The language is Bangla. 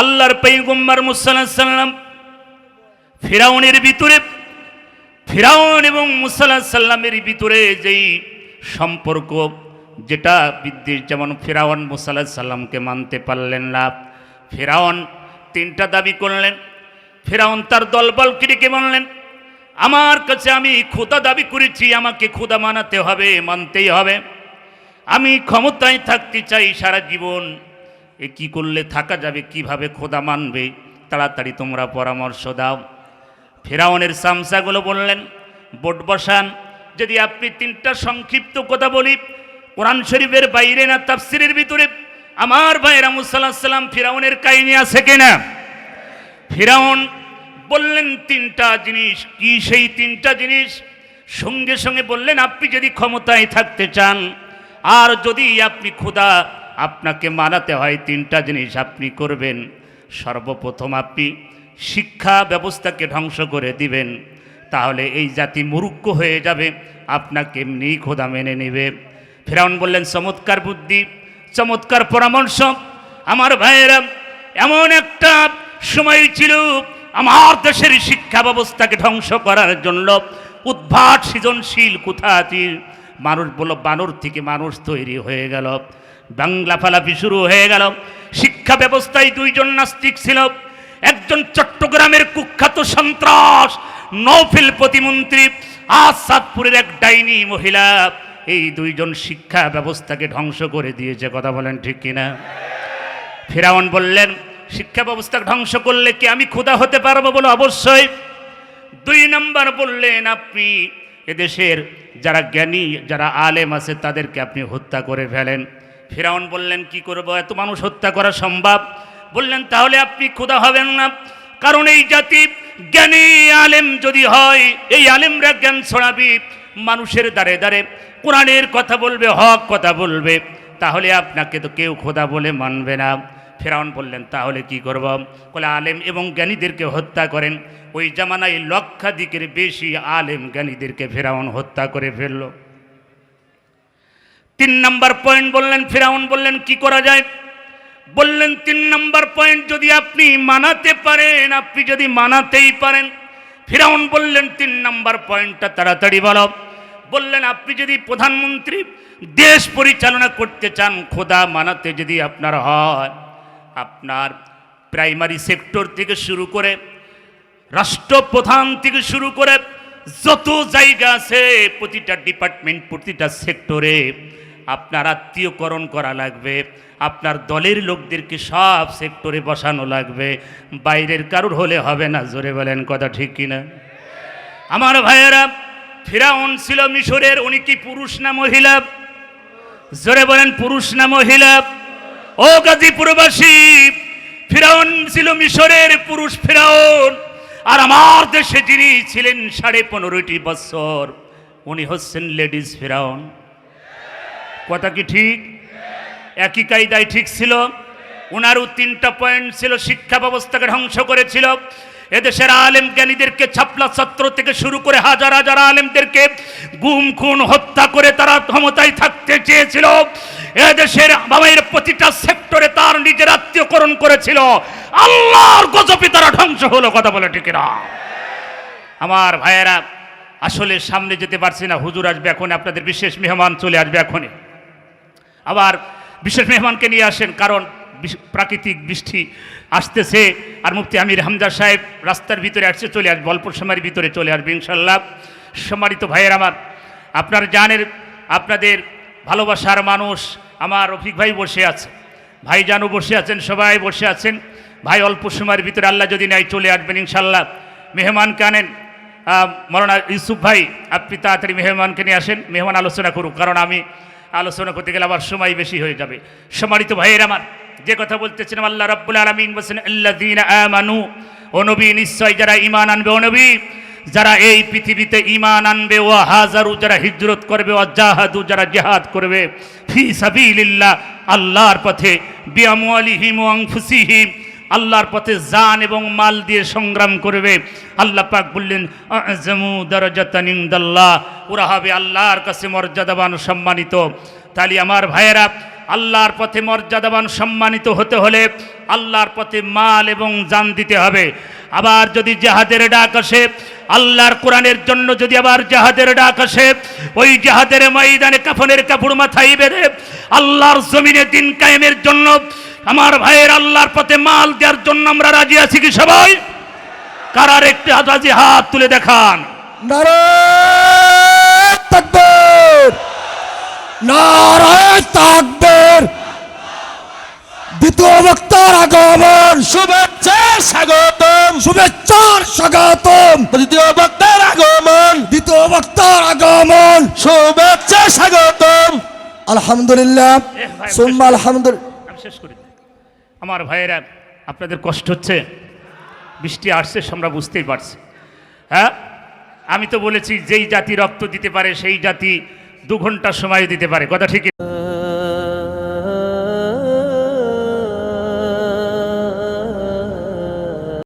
আল্লাহর পৈগম্বর মুসাল্লাম ফিরাউনের ভিতরে, ফিরাউন এবং মুসাল্লাহ সাল্লামের ভিতরে যেই সম্পর্ক, যেটা বিদ্বেষ, যেমন ফিরাউন মুসাল্লাহ সাল্লামকে মানতে পারলেন না। ফিরাউন তিনটা দাবি করলেন। ফিরাউন তার দলবলকে ডেকে বললেন আমার কাছে আমি ক্ষুদা দাবি করেছি, আমাকে ক্ষুদা মানাতে হবে, মানতেই হবে। আমি ক্ষমতায় থাকতে চাই সারা জীবন। এ কি করলে থাকা যাবে, কীভাবে খোদা মানবে? তাড়াতাড়ি তোমরা পরামর্শ দাও। ফেরাউনের সামসাগুলো বললেন, বোট বসান, যদি আপনি তিনটা সংক্ষিপ্ত কথা বলি, কোরআন শরীফের বাইরে না, তাফসিরের ভিতরে, আমার ভাই রামুসাল্লাহ সাল্লাম ফিরাউনের কাহিনী আছে কিনা? ফিরাউন বললেন, তিনটা জিনিস। কি সেই তিনটা জিনিস? সঙ্গে সঙ্গে বললেন, আপনি যদি ক্ষমতায় থাকতে চান, আর যদি আপনি ক্ষুদা আপনাকে মানাতে হয়, তিনটা জিনিস আপনি করবেন। সর্বপ্রথম আপনি শিক্ষা ব্যবস্থাকে ধ্বংস করে দিবেন, তাহলে এই জাতি মুরুক্ষ হয়ে যাবে, আপনাকে এমনিই খোদা মেনে নেবে। ফেরাউন বললেন, চমৎকার বুদ্ধি, চমৎকার পরামর্শ। আমার ভাইয়েরা, এমন একটা সময় ছিল আমার দেশের শিক্ষা ব্যবস্থাকে ধ্বংস করার জন্য উদ্ভাট সৃজনশীল কুথাতির মানুষ বলল, বানর থেকে মানুষ তৈরি হয়ে গেল। বাংলা ফালাফি শুরু হয়ে গেল। শিক্ষা ব্যবস্থায় দুইজন নাস্তিক ছিল। একজন চট্টগ্রামের কুখ্যাত সন্ত্রাস, নৌফিল প্রতিমন্ত্রী আসাদপুরের এক ডাইনি মহিলা। এই দুইজন শিক্ষা ব্যবস্থাকে ধ্বংস করে দিয়েছে, কথা বলেন ঠিক কিনা? ফেরাউন বললেন, শিক্ষা ব্যবস্থা ধ্বংস করলে কি আমি ক্ষুধা হতে পারব বলে অবশ্যই? দুই নম্বর বললেন, আপনি এদেশের যারা জ্ঞানী, যারা আলেম আছে, তাদেরকে আপনি হত্যা করে ফেলেন। ফেরাউন বললেন, কি করব? এত মানুষ হত্যা করা সম্ভব? বললেন, তাহলে আপনি ক্ষুধা হবেন না। কারণ এই জাতি জ্ঞানী আলেম যদি হয়, এই আলেমরা জ্ঞান ছড়াবি, মানুষের দ্বারে দ্বারে কোরআনের কথা বলবে, হক কথা বলবে। তাহলে আপনাকে তো কেউ খোদা বলে মানবে না। ফেরাউন বললেন, তাহলে কি করব? বলে, আলেম এবং জ্ঞানীদেরকে হত্যা করেন। ওই জামানায় লক্ষাধিকের বেশি আলেম জ্ঞানীদেরকে ফেরাউন হত্যা করে ফেলল। তিন নাম্বার পয়েন্ট বললেন, ফেরাউন বললেন, কি করা যায়? বললেন, তিন নাম্বার পয়েন্ট যদি আপনি মানাতে পারেন, আপনি যদি মানাতেই পারেন। ফিরাউন বললেন, তিন নাম্বার পয়েন্টটা তাড়াতাড়ি বলো বললেন, আপনি যদি প্রধানমন্ত্রী দেশ পরিচালনা করতে চান, খোদা মানাতে যদি আপনার হয়, আপনার প্রাইমারি সেক্টর থেকে শুরু করে রাষ্ট্রপ্রধান থেকে শুরু করে, যত জায়গা আছে, প্রতিটা ডিপার্টমেন্ট প্রতিটা সেক্টরে আপনার আত্মীয়করণ করা লাগবে, আপনার দলের লোকদেরকে সব সেক্টরে বসানো লাগবে, বাইরের কারুর হলে হবে না, জোরে বলেন কথা ঠিক কিনা? আমার ভাইয়েরা, ফিরাউন ছিল মিশরের, উনি কি পুরুষ না মহিলা? জোরে বলেন পুরুষ না মহিলা? ও গাজীপুরবাসী, ফিরাউন ছিল মিশরের পুরুষ ফিরাউন, আর আমার দেশে যিনি ছিলেন সাড়ে পনেরোটি বছর, উনি হচ্ছেন লেডিস ফিরাউন। কথা কি ঠিক? একই কায়দায় ঠিক ছিল? ওনারও তিনটা পয়েন্ট ছিল, শিক্ষা ব্যবস্থাকে ধ্বংস করেছিল। এদেশের আলেম জ্ঞানীদেরকে ছাপলা ছাত্র থেকে শুরু করে হাজার হাজার আলেমদেরকে গুম, খুন, হত্যা করে তারা ক্ষমতায় থাকতে চেয়েছিল। এদেশের বাবাইয়ের প্রতিটা সেক্টরে তার নিজের আত্মীয়করণ করেছিল। আল্লাহর গজপে তারা ধ্বংস হলো, কথা বলে ঠিক না আমার ভাইয়েরা, আসলে সামনে যেতে পারছি না। হুজুর আসবে এখন আপনাদের বিশেষ মেহমান চলে আসবে এখনই। আবার বিশেষ মেহমানকে নিয়ে আসেন, কারণ প্রাকৃতিক বৃষ্টি আসতেছে। আর মুফতি আমির হামজা সাহেব রাস্তার ভিতরে আসছে, চলে আসবে অল্প সময়ের ভিতরে চলে আসবে ইনশাল্লাহ সম্মানিত ভাইয়ের আমার, আপনার জানের, আপনাদের ভালোবাসার মানুষ আমার রফিক ভাই বসে আছে। ভাই জানু বসে আছেন, সবাই বসে আছেন। ভাই অল্প সময়ের ভিতরে আল্লাহ যদি নাই চলে আসবেন ইনশাল্লাহ মেহমানকে আনেন মৌলানা ইউসুফ ভাই, আপনি তাড়াতাড়ি মেহমানকে নিয়ে আসেন, মেহমান আলোচনা করুক, কারণ আমি আলোচনা করতে গেলে আবার সময় বেশি হয়ে যাবে। সম্মানিত ভাইয়ের আমার, যে কথা বলতেছিলাম আল্লাহ রাব্বুল আলামিন বলছেন, আল্লাযীনা আমানু, ও নবী, নিশ্চয় যারা ইমান আনবে, ও নবী, যারা এই পৃথিবীতে ঈমান আনবে, ও হাজারু যারা হিজরত করবে, ও জাহাদু যারা জেহাদ করবে, ফি সাবিলিল্লাহ, আল্লাহর পথে, বিআমওয়ালিহিম ওয়া আনফুসিহিম আল্লাহর পথে জান এবং মাল দিয়ে সংগ্রাম করবে। আল্লাহ পাক বললেন আজমু দরজাতান ইনদাল্লাহ। ওরা হবে আল্লাহর কাছে মর্যাদাবান, সম্মানিত। তাহলে আমার ভাইয়েরা, আল্লাহর পথে মর্যাদাবান, সম্মানিত হতে হলে আল্লাহর পথে মাল এবং জান দিতে হবে। আবার যদি জাহাদের ডাক আসে, আল্লাহর কোরআনের জন্য যদি আবার জাহাদের ডাক আসে, ওই জাহাদের ময়দানে কাফনের কাপড় মাথায় বেঁধে আল্লাহর জমিনে দিন কায়েমের জন্য আমার ভাইয়ের আল্লাহর পথে মাল দেওয়ার জন্য আমরা রাজি আছি কি সবাই? কারার একটি হাজাজি হাত তুলে দেখান। দ্বিতীয় বক্তার আগমন। শুভেচ্ছা স্বাগতম। শুভেচ্ছার স্বাগতম। দ্বিতীয় বক্তার আগমন। দ্বিতীয় বক্তার আগমন। শুভেচ্ছা স্বাগতম। আলহামদুলিল্লাহ। সুম্মা আলহামদুলিল্লাহ শেষ করি। আমার ভাইয়েরা, আপনাদের কষ্ট হচ্ছে? বৃষ্টি আসছে, আমরা বুঝতেই পারছি। হ্যাঁ? আমি তো বলেছি, যেই জাতি রক্ত দিতে পারে, সেই জাতি দু ঘণ্টা সময় দিতে পারে। কথা ঠিক